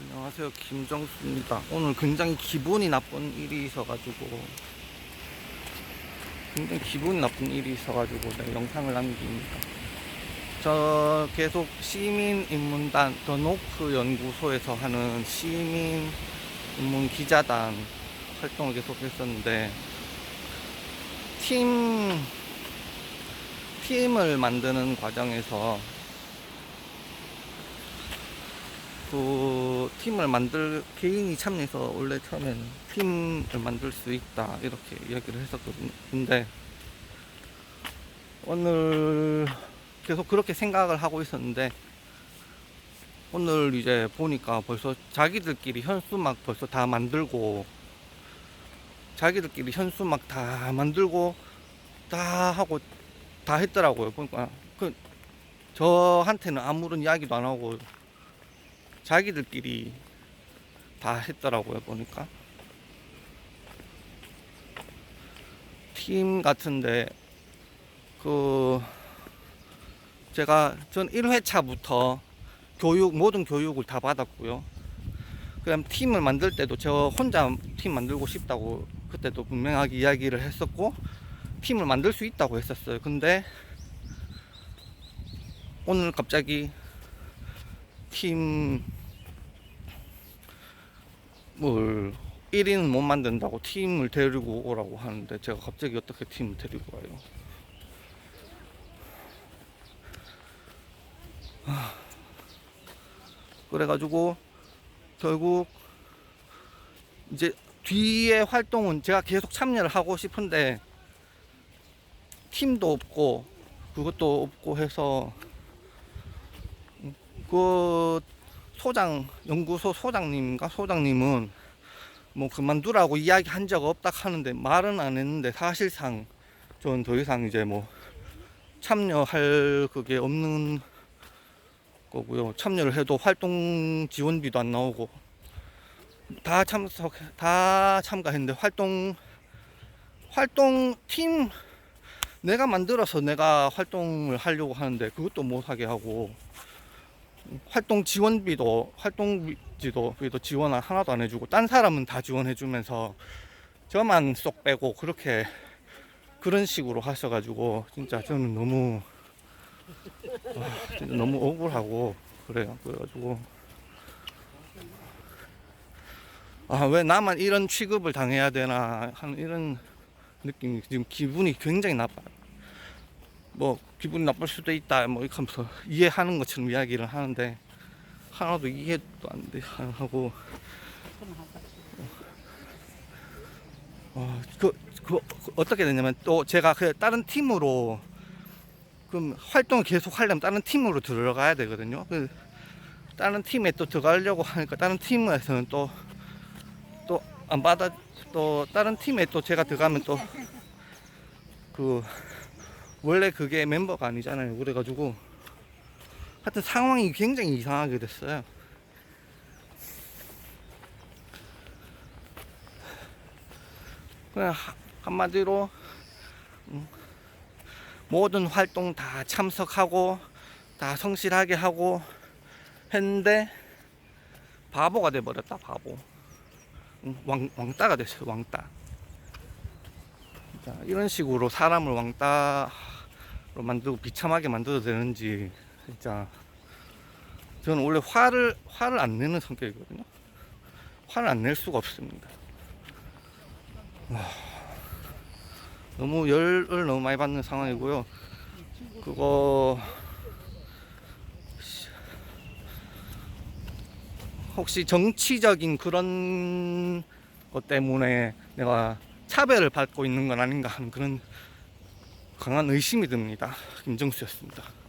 안녕하세요. 김정수입니다. 오늘 굉장히 기분이 나쁜 일이 있어가지고 굉장히 기분이 나쁜 일이 있어가지고 네, 영상을 남깁니다. 저 계속 시민인문단 더 노크 연구소에서 하는 시민인문 기자단 활동을 계속 했었는데 팀 팀을 만드는 과정에서 그 팀을 만들 개인이 참여해서 원래 처음엔 팀을 만들 수 있다 이렇게 이야기를 했었거든요. 근데 오늘 계속 그렇게 생각을 하고 있었는데 오늘 이제 보니까 벌써 자기들끼리 현수막 벌써 다 만들고 자기들끼리 현수막 다 만들고 다 하고 다 했더라고요. 보니까 그 저한테는 아무런 이야기도 안 하고 자기들끼리 다 했더라고요 보니까. 팀 같은데 그 제가 전 1회차부터 교육 모든 교육을 다 받았고요. 그다음 팀을 만들 때도 저 혼자 팀 만들고 싶다고 그때도 분명하게 이야기를 했었고 팀을 만들 수 있다고 했었어요. 근데 오늘 갑자기 팀, 뭘, 1인은 못 만든다고 팀을 데리고 오라고 하는데 제가 갑자기 어떻게 팀을 데리고 와요? 하, 그래가지고 결국 이제 뒤에 활동은 제가 계속 참여를 하고 싶은데 팀도 없고 그것도 없고 해서 그 소장 연구소 소장님과 소장님은 뭐 그만두라고 이야기한 적 없다 하는데 말은 안 했는데 사실상 전더 이상 이제 뭐 참여할 그게 없는 거고요. 참여를 해도 활동 지원비도 안 나오고 다 참석 다 참가했는데 활동 활동 팀 내가 만들어서 내가 활동을 하려고 하는데 그것도 못 하게 하고 활동 지원비도 활동비도 그래도 지원 하나도 안 해주고 딴 사람은 다 지원해주면서 저만 쏙 빼고 그렇게 그런 식으로 하셔가지고 진짜 저는 너무 아, 진짜 너무 억울하고 그래요. 그래가지고. 아 왜 나만 이런 취급을 당해야 되나 하는 이런 느낌이 지금 기분이 굉장히 나빠요 뭐 기분이 나쁠 수도 있다 뭐 이렇게 하면서 이해하는 것처럼 이야기를 하는데 하나도 이해도 안 돼 하고. 어, 그, 그, 그 어떻게 되냐면 또 제가 그 다른 팀으로 그럼 활동을 계속 하려면 다른 팀으로 들어가야 되거든요. 그 다른 팀에 또 들어가려고 하니까 다른 팀에서는 또 또 안 받아 또 다른 팀에 또 제가 들어가면 또그 원래 그게 멤버가 아니잖아요. 그래가지고 하여튼 상황이 굉장히 이상하게 됐어요. 그냥 하- 한마디로 음, 모든 활동 다 참석하고 다 성실하게 하고 했는데 바보가 돼버렸다 바보 음, 왕, 왕따가 됐어요 왕따 자, 이런 식으로 사람을 왕따로 만들고 비참하게 만들어도 되는지 진짜 저는 원래 화를 화를 안 내는 성격이거든요. 화를 안 낼 수가 없습니다. 와, 너무 열을 너무 많이 받는 상황이고요. 그거 혹시 정치적인 그런 것 때문에 내가 차별을 받고 있는 건 아닌가 하는 그런 강한 의심이 듭니다. 김정수였습니다.